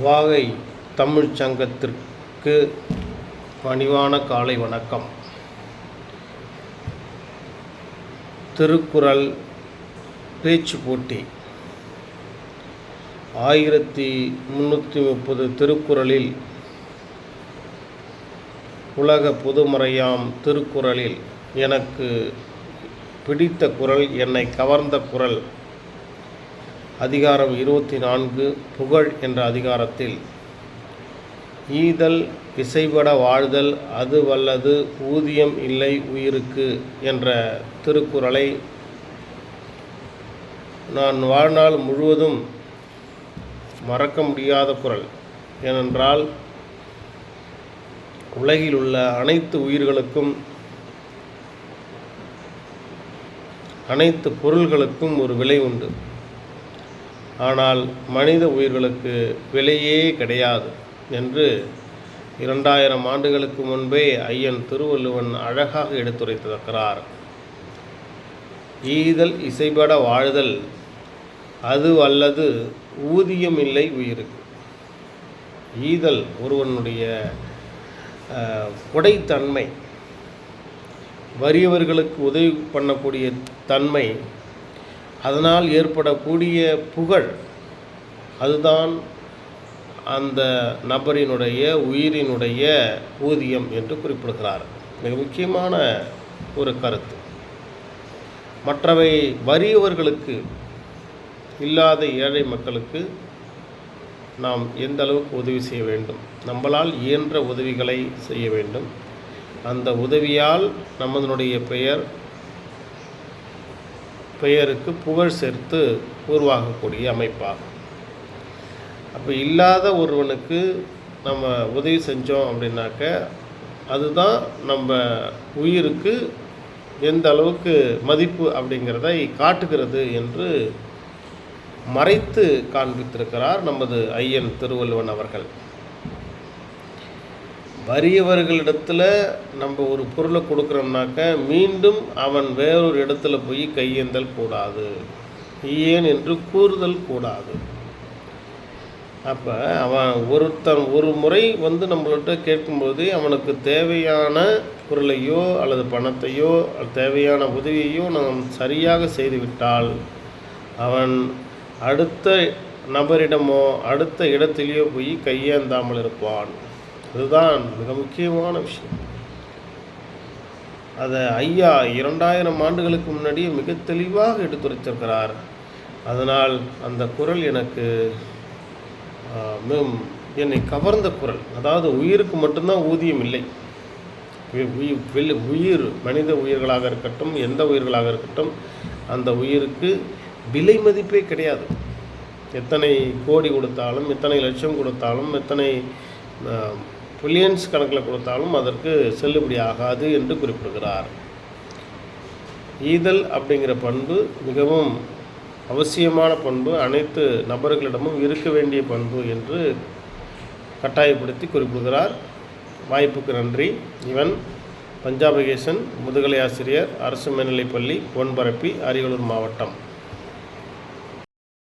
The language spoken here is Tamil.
வாகை தமிழ்ச் சங்கத்திற்கு பணிவான காலை வணக்கம். திருக்குறள் பேச்சு போட்டி. ஆயிரத்தி முந்நூற்றி முப்பது திருக்குறளில் உலக பொதுமறையாம் திருக்குறளில் எனக்கு பிடித்த குறள் என்னை கவர்ந்த குரல் அதிகாரம் இருபத்தி நான்கு புகழ் என்ற அதிகாரத்தில் ஈதல் இசைபட வாழ்தல் அது வல்லது ஊதியம் இல்லை உயிருக்கு என்ற திருக்குறளை நான் வாழ்நாள் முழுவதும் மறக்க முடியாத குரல். ஏனென்றால் உலகில் உள்ள அனைத்து உயிர்களுக்கும் அனைத்து பொருள்களுக்கும் ஒரு விலை உண்டு. ஆனால் மனித உயிர்களுக்கு விலையே கிடையாது என்று இரண்டாயிரம் ஆண்டுகளுக்கு முன்பே ஐயன் திருவள்ளுவன் அழகாக எடுத்துரைத்திருக்கிறார். ஈதல் இசைபட வாழ்தல் அது அல்லது ஊதியம் இல்லை உயிருக்கு. ஈதல் ஒருவனுடைய கொடைத்தன்மை வறியவர்களுக்கு உதவி பண்ணக்கூடிய தன்மை அதனால் ஏற்படக்கூடிய புகழ் அதுதான் அந்த நபரினுடைய உயிரினுடைய ஊதியம் என்று குறிப்பிடுகிறார். மிக முக்கியமான ஒரு கருத்து. மற்றவை வறியவர்களுக்கு இல்லாத ஏழை மக்களுக்கு நாம் எந்த அளவுக்கு உதவி செய்ய வேண்டும்? நம்மளால் இயன்ற உதவிகளை செய்ய வேண்டும். அந்த உதவியால் நம்மதனுடைய பெயர் பெயருக்கு புகழ் சேர்த்து உருவாகக்கூடிய அமைப்பாகும். அப்போ இல்லாத ஒருவனுக்கு நம்ம உதவி செஞ்சோம் அப்படின்னாக்க அதுதான் நம்ம உயிருக்கு எந்த அளவுக்கு மதிப்பு அப்படிங்கிறதை காட்டுகிறது என்று மறைத்து காண்பித்திருக்கிறார் நமது ஐயன் திருவள்ளுவன் அவர்கள். வறியவர்களிடத்தில் நம்ம ஒரு பொருளை கொடுக்குறோம்னாக்க மீண்டும் அவன் வேறொரு இடத்துல போய் கையேந்தல் கூடாது. ஏன் என்று கூறுதல் கூடாது. அப்போ அவன் ஒருத்தன் ஒரு முறை வந்து நம்மள்கிட்ட கேட்கும்போது அவனுக்கு தேவையான பொருளையோ அல்லது பணத்தையோ தேவையான உதவியையோ நாம் சரியாக செய்துவிட்டால் அவன் அடுத்த நபரிடமோ அடுத்த இடத்திலேயோ போய் கையேந்தாமல் இருப்பான். அதுதான் மிக முக்கியமான விஷயம். அதை ஐயா இரண்டாயிரம் ஆண்டுகளுக்கு முன்னாடியே மிக தெளிவாக எடுத்துரைத்திருக்கிறார் அதனால் அந்த குரல் எனக்கு மிகவும் என்னை கவர்ந்த குரல். அதாவது உயிருக்கு மட்டும்தான் ஊதியம் இல்லை. உயிர் மனித உயிர்களாக இருக்கட்டும் எந்த உயிர்களாக இருக்கட்டும் அந்த உயிருக்கு விலை மதிப்பே கிடையாது. எத்தனை கோடி கொடுத்தாலும் எத்தனை லட்சம் கொடுத்தாலும் எத்தனை பில்லியன்ஸ் கணக்கில் கொடுத்தாலும் அதற்கு செல்லுபடி ஆகாது என்று குறிப்பிடுகிறார். ஈதல் அப்படிங்கிற பண்பு மிகவும் அவசியமான பண்பு. அனைத்து நபர்களிடமும் இருக்க வேண்டிய பண்பு என்று கட்டாயப்படுத்தி குறிப்பிடுகிறார். வாய்ப்புக்கு நன்றி. இவன் பஞ்சாபகேசன் முதுகலை ஆசிரியர் அரசு மேல்நிலைப்பள்ளி பொன்பரப்பி அரியலூர் மாவட்டம்.